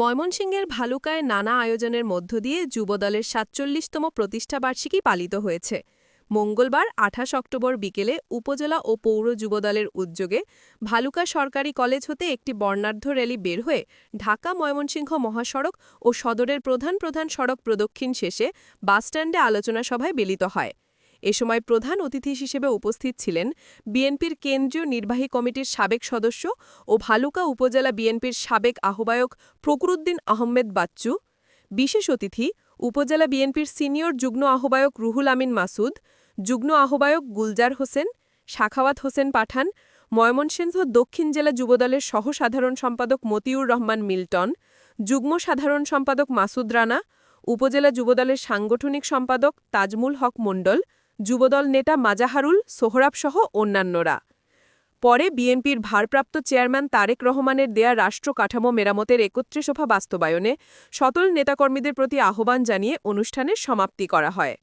ময়মনসিংহের ভালুকায় নানা আয়োজনের মধ্য দিয়ে যুবদলের সাতচল্লিশতম প্রতিষ্ঠাবার্ষিকী পালিত হয়েছে। মঙ্গলবার, আঠাশ অক্টোবর বিকেলে উপজেলা ও পৌর যুবদলের উদ্যোগে ভালুকা সরকারি কলেজ হতে একটি বর্ণাঢ্য র্যালি বের হয়ে ঢাকা ময়মনসিংহ মহাসড়ক ও সদরের প্রধান প্রধান সড়ক প্রদক্ষিণ শেষে বাসস্ট্যান্ডে আলোচনা সভায় মিলিত হয়। এ সময় প্রধান অতিথি হিসেবে উপস্থিত ছিলেন বিএনপির কেন্দ্রীয় নির্বাহী কমিটির সাবেক সদস্য ও ভালুকা উপজেলা বিএনপির সাবেক আহ্বায়ক ফকরুদ্দিন আহমেদ বাচ্চু, বিশেষ অতিথি উপজেলা বিএনপির সিনিয়র যুগ্ম আহ্বায়ক রুহুল আমিন মাসুদ, যুগ্ম আহ্বায়ক গুলজার হোসেন, শাখাওয়াত হোসেন পাঠান, ময়মনসিংহ দক্ষিণ জেলা যুবদলের সহসাধারণ সম্পাদক মতিউর রহমান মিল্টন, যুগ্ম সাধারণ সম্পাদক মাসুদ রানা, উপজেলা যুবদলের সাংগঠনিক সম্পাদক তাজমুল হক মণ্ডল যুবদল নেতা মাজাহারুল সোহরাবসহ অন্যান্যরা। পরে বিএনপির ভারপ্রাপ্ত চেয়ারম্যান তারেক রহমানের দেয়া রাষ্ট্র কাঠামো মেরামতের একত্রে সভা বাস্তবায়নে সতল নেতাকর্মীদের প্রতি আহ্বান জানিয়ে অনুষ্ঠানের সমাপ্তি করা হয়।